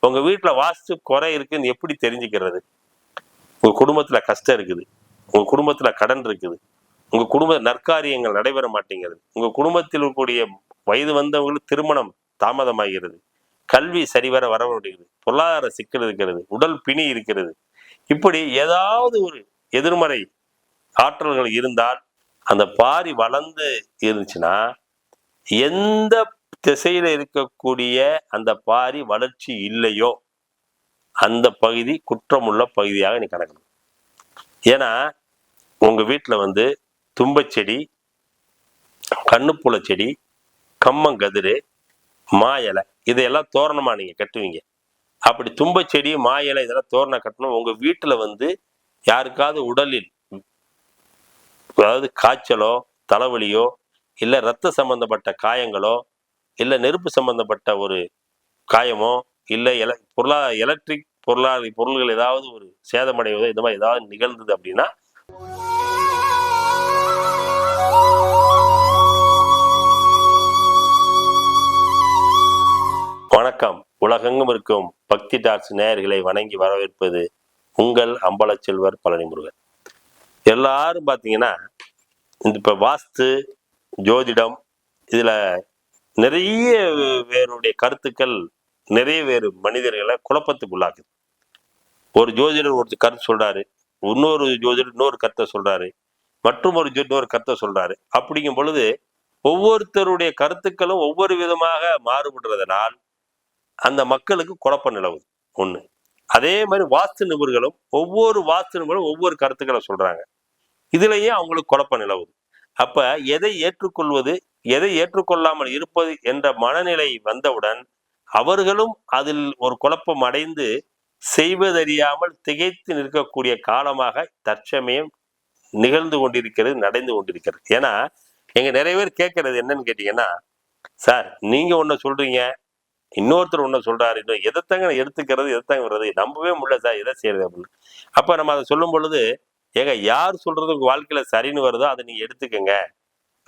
உங்க வீட்டுல வாஸ்து குறை இருக்குன்னு எப்படி தெரிஞ்சுக்கிறது? உங்க குடும்பத்துல கஷ்டம் இருக்குது. உங்க குடும்பத்துல கடன் இருக்குது. உங்க குடும்ப நற்காரியங்கள் நடைபெற மாட்டேங்கிறது உங்க குடும்பத்தில் இருக்கக்கூடிய வயது வந்தவங்களுக்கு திருமணம் தாமதமாகிறது. கல்வி சரிவர வர பொருளாதார சிக்கல் இருக்கிறது. உடல் பிணி இருக்கிறது. இப்படி ஏதாவது ஒரு எதிர்மறை ஆற்றல்கள் இருந்தால் அந்த பாரி வளர்ந்து இருந்துச்சுன்னா எந்த திசையில இருக்கக்கூடிய அந்த பாரி வளர்ச்சி இல்லையோ அந்த பகுதி குற்றமுள்ள பகுதியாக நீ கணக்கணும். ஏன்னா உங்க வீட்டில் வந்து தும்பச்செடி கண்ணுப்புல செடி கம்மங்கதிரு மா இலை இதையெல்லாம் தோரணமா நீங்க கட்டுவீங்க. அப்படி தும்பச்செடி மா இலை இதெல்லாம் தோரணம் கட்டணும். உங்க வீட்டுல வந்து யாருக்காவது உடலில் அதாவது காய்ச்சலோ தலைவலியோ இல்லை ரத்த சம்பந்தப்பட்ட காயங்களோ இல்ல நெருப்பு சம்பந்தப்பட்ட ஒரு காயமோ இல்ல எல பொருளா எலக்ட்ரிக் பொருளாதார பொருள்கள் ஏதாவது ஒரு சேதமடைவதோ இந்த மாதிரி ஏதாவது நிகழ்ந்தது அப்படின்னா வணக்கம். உலகெங்கும் இருக்கும் பக்தி டாக்ஸ் நேயர்களை வணங்கி வரவேற்பது உங்கள் அம்பலச்செல்வர் பழனி முருகன் எல்லாரும் பார்த்தீங்கன்னா இந்த இப்போ வாஸ்து ஜோதிடம் இதில் நிறைய வேறுடைய கருத்துக்கள் நிறைய வேறு மனிதர்களை குழப்பத்துக்குள்ளாக்குது. ஒரு ஜோதிடர் ஒரு கருத்து சொல்றாரு இன்னொரு ஜோதிடர் இன்னொரு கருத்தை சொல்றாரு மற்றும் ஒரு ஜோ- இன்னொரு கருத்தை சொல்றாரு. அப்படிங்கும் பொழுது ஒவ்வொருத்தருடைய கருத்துக்களும் ஒவ்வொரு விதமாக மாறுபடுறதுனால் அந்த மக்களுக்கு குழப்பம் நிலவுது. ஒண்ணு. அதே மாதிரி வாஸ்து நிபுணர்களும் ஒவ்வொரு வாஸ்து நிபுணரும் ஒவ்வொரு கருத்துக்களை சொல்றாங்க. இதுலயே அவங்களுக்கு குழப்பம் நிலவுது. அப்ப எதை ஏற்றுக்கொள்வது எதை ஏற்றுக்கொள்ளாமல் இருப்பது என்ற மனநிலை வந்தவுடன் அவர்களும் அதில் ஒரு குழப்பம் அடைந்து செய்வதறியாமல் திகைத்து நிற்கக்கூடிய காலமாக தற்சமயம் நிகழ்ந்து கொண்டிருக்கிறது நடந்து கொண்டிருக்கிறது. ஏன்னா எங்க நிறைய பேர் கேட்கறது என்னன்னு கேட்டீங்கன்னா சார் நீங்க ஒண்ணு சொல்றீங்க இன்னொருத்தர் ஒன்று சொல்றாரு இன்னும் எதைத்தாங்க எடுத்துக்கிறது எதைத்தாங்க வர்றது நம்பவே முடியல சார் எதை செய்யறது அப்படின்னு. அப்போ நம்ம அதை சொல்லும் பொழுது ஏங்க யார் சொல்றது உங்க வாழ்க்கையில சரின்னு வருதோ அதை நீங்க எடுத்துக்கங்க.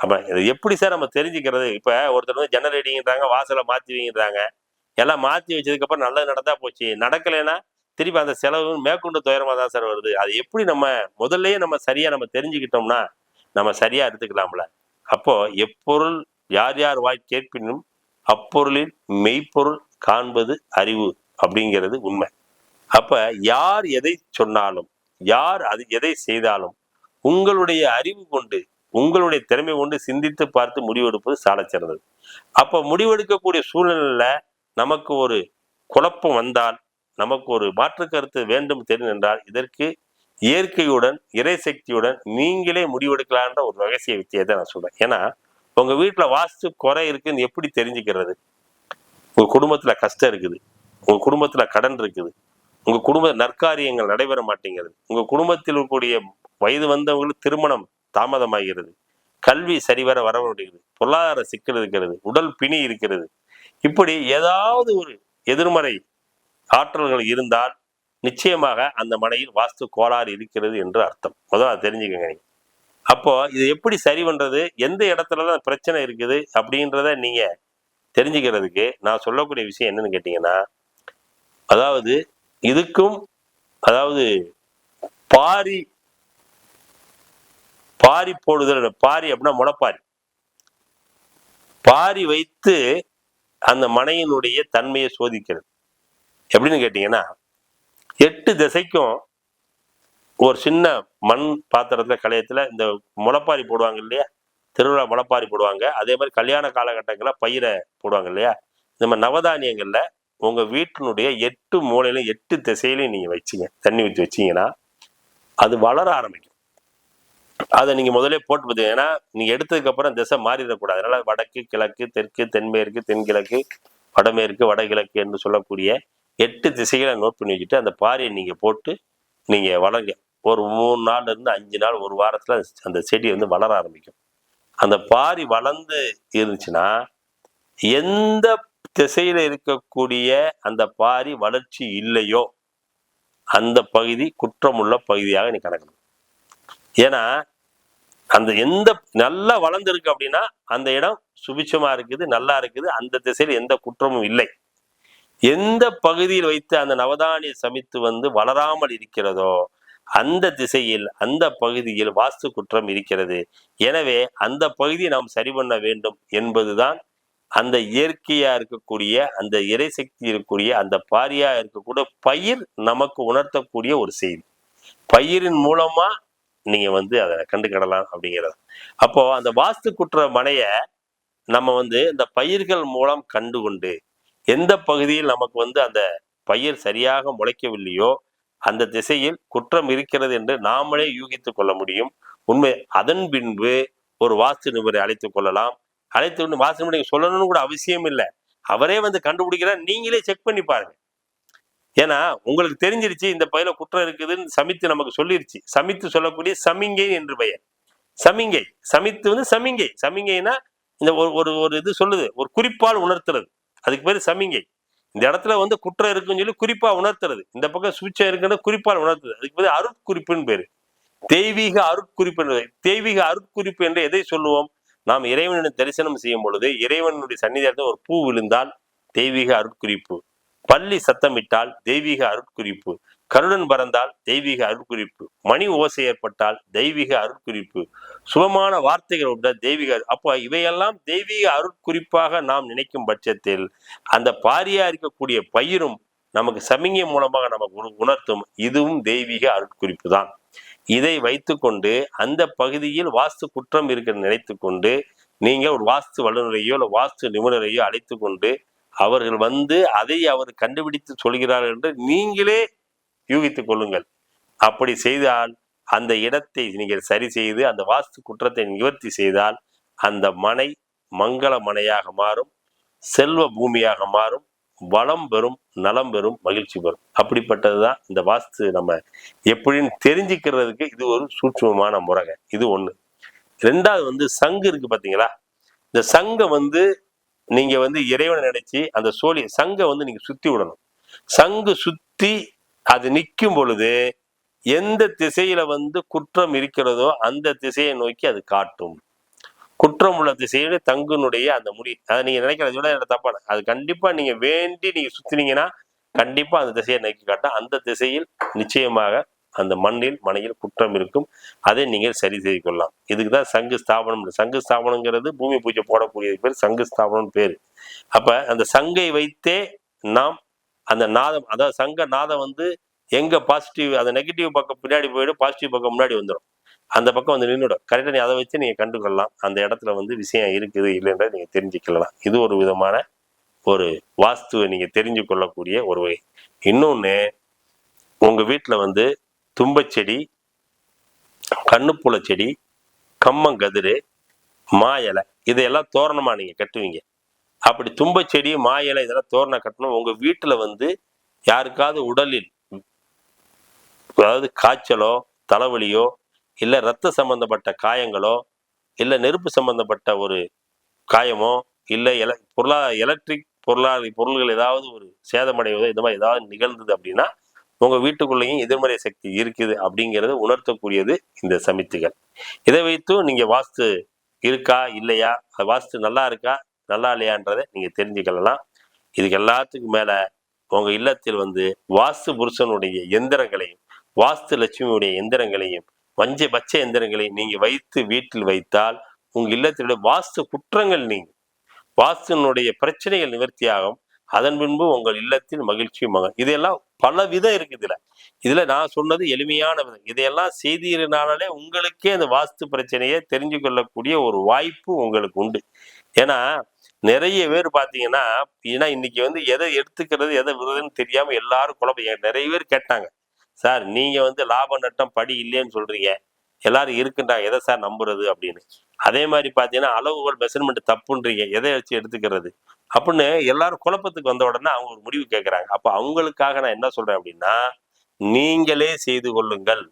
ஆமாம் இது எப்படி சார் நம்ம தெரிஞ்சுக்கிறது? இப்போ ஒருத்தர் வந்து ஜெனரேட்டிங்கிறாங்க வாசலை மாற்றி வைங்கிறாங்க எல்லாம் மாற்றி வச்சதுக்கப்புறம் நல்லது நடந்தா போச்சு. நடக்கலைன்னா திருப்பி அந்த செலவு மேற்கொண்டு துயரமாக தான் சார் வருது. அது எப்படி நம்ம முதல்லயே நம்ம சரியாக நம்ம தெரிஞ்சுக்கிட்டோம்னா நம்ம சரியாக எடுத்துக்கலாம்ல. அப்போது எப்பொருள் யார் யார் வாய் கேட்பினும் அப்பொருளில் மெய்ப்பொருள் காண்பது அறிவு அப்படிங்கிறது உண்மை. அப்போ யார் எதை சொன்னாலும் யார் அது எதை செய்தாலும் உங்களுடைய அறிவு கொண்டு உங்களுடைய திறமை கொண்டு சிந்தித்து பார்த்து முடிவெடுப்பது சாலச் சிறந்தது. அப்போ முடிவெடுக்கக்கூடிய சூழ்நிலையில நமக்கு ஒரு குழப்பம் வந்தால் நமக்கு ஒரு மாற்று கருத்து வேண்டும் தெரியும் என்றால் இதற்கு இயற்கையுடன் இறை சக்தியுடன் நீங்களே முடிவெடுக்கலான்ற ஒரு ரகசிய வித்தியத்தை நான் சொல்றேன். ஏன்னா உங்க வீட்டுல வாஸ்து குறை இருக்குன்னு எப்படி தெரிஞ்சுக்கிறது? உங்க குடும்பத்துல கஷ்டம் இருக்குது. உங்க குடும்பத்துல கடன் இருக்குது. உங்க குடும்ப நற்காரியங்கள் நடைபெற மாட்டேங்கிறது உங்க குடும்பத்தில் இருக்கக்கூடிய வயது வந்தவங்களுக்கு திருமணம் தாமதமாகிறது. கல்வி சரிவர வர பொருளாதார சிக்கல் இருக்கிறது. உடல் பிணி இருக்கிறது. இப்படி ஏதாவது ஒரு எதிர்மறை ஆற்றல்கள் இருந்தால் நிச்சயமாக அந்த மனையில் வாஸ்து கோளாறு இருக்கிறது என்று அர்த்தம். முதல்ல அதை தெரிஞ்சுக்கங்க நீங்க. அப்போ இது எப்படி சரி பண்றது? எந்த இடத்துல தான் பிரச்சனை இருக்குது? அப்படின்றத நீங்க தெரிஞ்சுக்கிறதுக்கு நான் சொல்லக்கூடிய விஷயம் என்னன்னு கேட்டீங்கன்னா அதாவது இதுக்கும் அதாவது பாரி பாரி போடுதல் பாரி அப்படின்னா முளைப்பாரி. பாரி வைத்து அந்த மனையினுடைய தன்மையை சோதிக்கிறது. எப்படின்னு கேட்டீங்கன்னா எட்டு திசைக்கும் ஒரு சின்ன மண் பாத்திரத்துல கலையத்துல இந்த முளைப்பாரி போடுவாங்க இல்லையா? திருவிழா முளைப்பாரி போடுவாங்க. அதே மாதிரி கல்யாண காலகட்டங்களில் பயிரை போடுவாங்க இல்லையா? இந்த மாதிரி நவதானியங்கள்ல உங்க வீட்டினுடைய எட்டு மூலையிலும் எட்டு திசையிலையும் நீங்க வச்சிங்க தண்ணி ஊற்றி வச்சீங்கன்னா அது வளர ஆரம்பிக்கும். அதை நீங்க முதல்ல போட்டு பார்த்தீங்க ஏன்னா நீங்க எடுத்ததுக்கு அப்புறம் திசை மாறிடக்கூடாது. அதனால வடக்கு கிழக்கு தெற்கு தென்மேற்கு தென்கிழக்கு வடமேற்கு வடகிழக்கு என்று சொல்லக்கூடிய எட்டு திசைகளை நோட் பண்ணி வச்சுட்டு அந்த பாரியை நீங்க போட்டு நீங்க வளருங்க ஒரு மூணு நாள்ல இருந்து அஞ்சு நாள் ஒரு வாரத்துல அந்த செடி வந்து வளர ஆரம்பிக்கும். அந்த பாரி வளர்ந்து இருந்துச்சுன்னா எந்த திசையில இருக்கக்கூடிய அந்த பாரி வளர்ச்சி இல்லையோ அந்த பகுதி குற்றமுள்ள பகுதியாக நீ கணக்கணும். ஏன்னா அந்த எந்த நல்லா வளர்ந்துருக்கு அப்படின்னா அந்த இடம் சுபிட்சமா இருக்குது நல்லா இருக்குது. அந்த திசையில் எந்த குற்றமும் இல்லை. எந்த பகுதியில் வைத்து அந்த நவதானிய சமித்து வந்து வளராமல் இருக்கிறதோ அந்த திசையில் அந்த பகுதியில் வாஸ்து குற்றம் இருக்கிறது. எனவே அந்த பகுதியை நாம் சரி பண்ண வேண்டும் என்பதுதான் அந்த இயற்கையா இருக்கக்கூடிய அந்த இறைசக்தி இருக்கக்கூடிய அந்த பாரியா இருக்கக்கூடிய பயிர் நமக்கு உணர்த்தக்கூடிய ஒரு செய்தி. பயிரின் மூலமா நீங்க வந்து அதை கண்டுக்கிடலாம் அப்படிங்கிறது. அப்போ அந்த வாஸ்து குற்ற மனைய நம்ம வந்து இந்த பயிர்கள் மூலம் கண்டுகொண்டு எந்த பகுதியில் நமக்கு வந்து அந்த பயிர் சரியாக முளைக்கவில்லையோ அந்த திசையில் குற்றம் இருக்கிறது என்று நாமளே யூகித்துக் கொள்ள முடியும். உண்மை அதன் பின்பு ஒரு வாஸ்து நிபுணரை அழைத்து கொள்ளலாம். அழைத்து கொண்டு வாஸ்து நிபுணர் சொல்லணும்னு கூட அவசியம் இல்லை. அவரே வந்து கண்டுபிடிக்கிறார். நீங்களே செக் பண்ணி பாருங்க. ஏன்னா உங்களுக்கு தெரிஞ்சிருச்சு இந்த பயில குற்றம் இருக்குதுன்னு சமித்து நமக்கு சொல்லிருச்சு. சமித்து சொல்லக்கூடிய சமிங்கை என்று பெயர். சமிங்கை. சமித்து வந்து சமிங்கை. சமிங்கைனா இந்த ஒரு ஒரு ஒரு இது சொல்லுது ஒரு குறிப்பால் உணர்த்துறது. அதுக்கு பேர் சமிங்கை. இந்த இடத்துல வந்து குற்றம் இருக்குன்னு சொல்லி குறிப்பா உணர்த்துறது. இந்த பக்கம் சுவிச்சம் இருக்குன்னு குறிப்பால் உணர்த்துறது. அதுக்கு பேர் அருட்குறிப்புன்னு பேரு. தெய்வீக அருட்குறிப்பு தெய்வீக அருட்குறிப்பு என்று எதை சொல்லுவோம்? நாம் இறைவனிடம் தரிசனம் செய்யும் பொழுது இறைவனுடைய சன்னிதானத்தில் ஒரு பூ விழுந்தால் தெய்வீக அருட்குறிப்பு. பள்ளி சத்தமிட்டால் தெய்வீக அருட்குறிப்பு. கருடன் பறந்தால் தெய்வீக அருட்குறிப்பு. மணி ஓசை ஏற்பட்டால் தெய்வீக அருட்குறிப்பு. சுபமான வார்த்தைகள் உள்ள தெய்வீக அப்போ இவையெல்லாம் தெய்வீக அருட்குறிப்பாக நாம் நினைக்கும் பட்சத்தில் அந்த பாரியா இருக்கக்கூடிய பயிரும் நமக்கு சமிங்கை மூலமாக நமக்கு உணர்த்தும். இதுவும் தெய்வீக அருட்குறிப்பு தான். இதை வைத்துக்கொண்டு அந்த பகுதியில் வாஸ்து குற்றம் இருக்கிறது நினைத்துக்கொண்டு நீங்க ஒரு வாஸ்து வல்லுநரையோ இல்லை வாஸ்து நிபுணரையோ அழைத்து கொண்டு அவர்கள் வந்து அதை அவர் கண்டுபிடித்து சொல்கிறார்கள் என்று நீங்களே யூகித்துக் கொள்ளுங்கள். அப்படி செய்தால் அந்த இடத்தை நீங்கள் சரி செய்து அந்த வாஸ்து குற்றத்தை நிவர்த்தி செய்தால் அந்த மனை மங்கள மனையாக மாறும் செல்வ பூமியாக மாறும் வளம் பெறும் நலம் பெறும் மகிழ்ச்சி பெறும். அப்படிப்பட்டது தான் இந்த வாஸ்து நம்ம எப்படின்னு தெரிஞ்சுக்கிறதுக்கு இது ஒரு சூட்சுமமான முறைங்க. இது ஒன்று ரெண்டாவது வந்து சங்கு இருக்கு பார்த்தீங்களா இந்த சங்கை வந்து நீங்க வந்து இறைவனை நினைச்சு அந்த சோழி சங்கை வந்து நீங்க சுத்தி விடணும். சங்கு சுத்தி அது நிற்கும் பொழுது எந்த திசையில வந்து குற்றம் இருக்கிறதோ அந்த திசையை நோக்கி அது காட்டும். குற்றம் உள்ள திசையில தங்குனுடைய அந்த முடி. அதை நீங்க நினைக்கிறத விட எனக்கு தப்பான. அது கண்டிப்பா நீங்க வேண்டி நீங்க சுத்தினீங்கன்னா கண்டிப்பா அந்த திசையை நோக்கி காட்டும் அந்த திசையில் நிச்சயமாக அந்த மண்ணில் மனையில் குற்றம் இருக்கும். அதை நீங்கள் சரி செய்து கொள்ளலாம் இதுக்கு தான் சங்கு ஸ்தாபனம். சங்கு ஸ்தாபனங்கிறது பூமி பூஜை போடக்கூடிய பேர் சங்கு ஸ்தாபனம் பேர். அப்போ அந்த சங்கை வைத்தே நாம் அந்த நாதம் அதாவது சங்க நாதம் வந்து எங்கே பாசிட்டிவ் அந்த நெகட்டிவ் பக்கம் பின்னாடி போயிடும் பாசிட்டிவ் பக்கம் முன்னாடி வந்துடும். அந்த பக்கம் வந்து நின்றுடும் கரெக்டாக நீ அதை வச்சு நீங்கள் கண்டுகொள்ளலாம். அந்த இடத்துல வந்து விஷயம் இருக்குது இல்லைன்றதை நீங்கள் தெரிஞ்சுக்கலாம் இது ஒரு விதமான ஒரு வாஸ்துவை நீங்கள் தெரிஞ்சு கொள்ளக்கூடிய ஒரு வகை. இன்னொன்று உங்கள் வீட்டில் வந்து தும்பச்செடி கண்ணுப்புல செடி கம்மங்கதிரு மா இலை இதையெல்லாம் தோரணமாக நீங்கள் கட்டுவீங்க. அப்படி தும்பச்செடி மா இலை இதெல்லாம் தோரணம் கட்டணும். உங்கள் வீட்டில் வந்து யாருக்காவது உடலில் அதாவது காய்ச்சலோ தலைவலியோ இல்லை ரத்த சம்பந்தப்பட்ட காயங்களோ இல்லை நெருப்பு சம்பந்தப்பட்ட ஒரு காயமோ இல்லை எல பொருளா எலக்ட்ரிக் பொருளாதார பொருள்கள் ஏதாவது ஒரு சேதமடைவதோ இந்த மாதிரி ஏதாவது நிகழ்ந்தது அப்படின்னா உங்க வீட்டுக்குள்ளேயும் எதிர்மறை சக்தி இருக்குது அப்படிங்கிறத உணர்த்தக்கூடியது இந்த சமித்துகள். இதை வைத்தும் நீங்க வாஸ்து இருக்கா இல்லையா? அது வாஸ்து நல்லா இருக்கா நல்லா இல்லையான்றதை நீங்க தெரிஞ்சுக்கலாம் இதுக்கு எல்லாத்துக்கும் மேல உங்க இல்லத்தில் வந்து வாஸ்து புருஷனுடைய எந்திரங்களையும் வாஸ்து லட்சுமியுடைய எந்திரங்களையும் வஞ்ச பச்சை எந்திரங்களையும் நீங்க வைத்து வீட்டில் வைத்தால் உங்க இல்லத்தினுடைய வாஸ்து குற்றங்கள் நீங்கும். வாஸ்துனுடைய பிரச்சனைகள் நிவர்த்தியாகும். அதன் பின்பு உங்கள் இல்லத்தில் மகிழ்ச்சி மகன். இதெல்லாம் பல விதம் இருக்கு இதுல. இதுல நான் சொன்னது எளிமையான விதம். இதையெல்லாம் செய்தீர்னாலே உங்களுக்கே அந்த வாஸ்து பிரச்சனையை தெரிஞ்சு கொள்ளக்கூடிய ஒரு வாய்ப்பு உங்களுக்கு உண்டு. ஏன்னா நிறைய பேர் பாத்தீங்கன்னா ஏன்னா இன்னைக்கு வந்து எதை எடுத்துக்கிறது எதை விடுறதுன்னு தெரியாம எல்லாரும் குழப்பம். நிறைய பேர் கேட்டாங்க. சார் நீங்க வந்து லாப நட்டம் படி இல்லைன்னு சொல்றீங்க. எல்லாரும் இருக்குன்றாங்க எதை சார் நம்புறது? அப்படின்னு. அதே மாதிரி பார்த்தீங்கன்னா அளவுகள் மெஷர்மெண்ட் தப்புன்றீங்க. எதை வச்சு எடுத்துக்கிறது? அப்படின்னு எல்லாரும் குழப்பத்துக்கு வந்த உடனே அவங்க ஒரு முடிவு கேட்கறாங்க அப்ப அவங்களுக்காக நான் என்ன சொல்றேன் அப்படின்னா நீங்களே செய்து கொள்ளுங்கள்.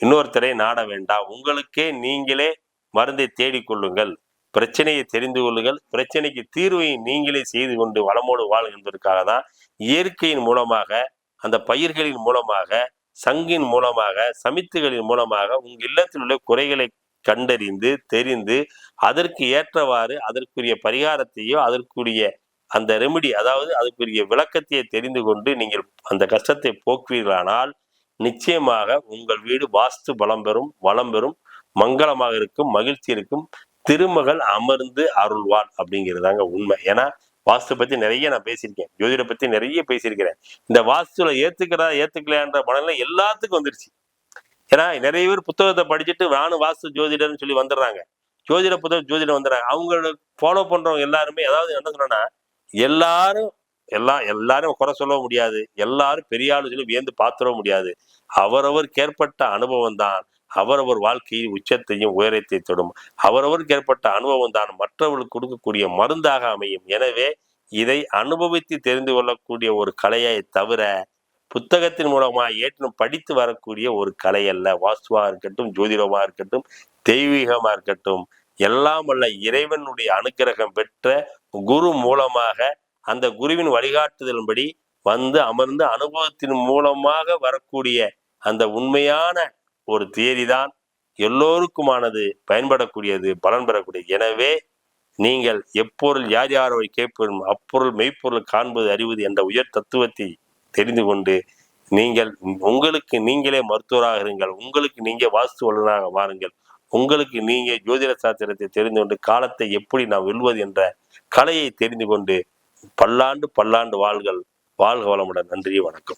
இன்னொருத்தரை நாட வேண்டாம். உங்களுக்கே நீங்களே மருந்தை தேடிக்கொள்ளுங்கள் பிரச்சனையை தெரிந்து கொள்ளுங்கள். பிரச்சனைக்கு தீர்வை நீங்களே செய்து கொண்டு வளமோடு வாழ் என்பதற்காக தான் இயற்கையின் மூலமாக அந்த பயிர்களின் மூலமாக சங்கின் மூலமாக சமித்துகளின் மூலமாக உங்கள் இல்லத்தில் உள்ள குறைகளை கண்டறிந்து தெரிந்து அதற்கு ஏற்றவாறு அதற்குரிய பரிகாரத்தையோ அதற்குரிய அந்த ரெமிடி அதாவது அதுக்குரிய விளக்கத்தையே தெரிந்து கொண்டு நீங்கள் அந்த கஷ்டத்தை போக்குவீர்களானால் நிச்சயமாக உங்கள் வீடு வாஸ்து பலம் பெறும் வளம் பெறும் மங்களமாக இருக்கும் மகிழ்ச்சி இருக்கும் திருமகள் அமர்ந்து அருள்வாள் அப்படிங்கிறதாங்க உண்மை. ஏன்னா வாஸ்து பத்தி நிறைய நான் பேசியிருக்கேன் ஜோதிட பத்தி நிறைய பேசியிருக்கிறேன். இந்த வாஸ்துல ஏத்துக்கிறதா ஏத்துக்கலையான்ற மனநிலை எல்லாத்துக்கும் வந்துருச்சு. ஏன்னா நிறைய பேர் புத்தகத்தை படிச்சுட்டு நானும் வாஸ்து ஜோதிடர்னு சொல்லி வந்துடுறாங்க. ஜோதிட புத்தகம் ஜோதிடம் வந்துடுறாங்க. அவங்களோட ஃபாலோ பண்றவங்க எல்லாருமே அதாவது என்ன சொல்றேன்னா எல்லாரும் எல்லாம் எல்லாரும் குறை சொல்ல முடியாது. எல்லாரும் பெரிய ஆளு சொல்லி வியந்து பார்த்துட முடியாது. அவரவருக்கு ஏற்பட்ட அனுபவம் தான் அவரவர் வாழ்க்கையில் உச்சத்தையும் உயரத்தை தொடும். அவரவருக்கு ஏற்பட்ட அனுபவம் தான் மற்றவர்களுக்கு கொடுக்கக்கூடிய மருந்தாக அமையும். எனவே இதை அனுபவித்து தெரிந்து கொள்ளக்கூடிய ஒரு கலையை தவிர புத்தகத்தின் மூலமாக ஏற்றும் படித்து வரக்கூடிய ஒரு கலை அல்ல. வாஸ்துவாக இருக்கட்டும் ஜோதிடமாக இருக்கட்டும் தெய்வீகமாக இருக்கட்டும் எல்லாம் வல்ல இறைவனுடைய அனுக்கிரகம் பெற்ற குரு மூலமாக அந்த குருவின் வழிகாட்டுதலின்படி வந்து அமர்ந்து அனுபவத்தின் மூலமாக வரக்கூடிய அந்த உண்மையான ஒரு தேதி தான் எல்லோருக்குமானது பயன்படக்கூடியது பலன் பெறக்கூடியது. எனவே நீங்கள் எப்பொருள் யார் யாரோ கேட்பதும் அப்பொருள் மெய்ப்பொருள் காண்பது அறிவது என்ற உயர் தத்துவத்தை தெரிந்து கொண்டு நீங்கள் உங்களுக்கு நீங்களே மருத்துவராக இருங்கள். உங்களுக்கு நீங்கள் வாஸ்து வல்லுநராக மாறுங்கள். உங்களுக்கு நீங்கள் ஜோதிட சாஸ்திரத்தை தெரிந்து கொண்டு காலத்தை எப்படி நாம் வெல்வது என்ற கலையை தெரிந்து கொண்டு பல்லாண்டு பல்லாண்டு வாழ்கள் வாழ்க வளமுடன். நன்றி வணக்கம்.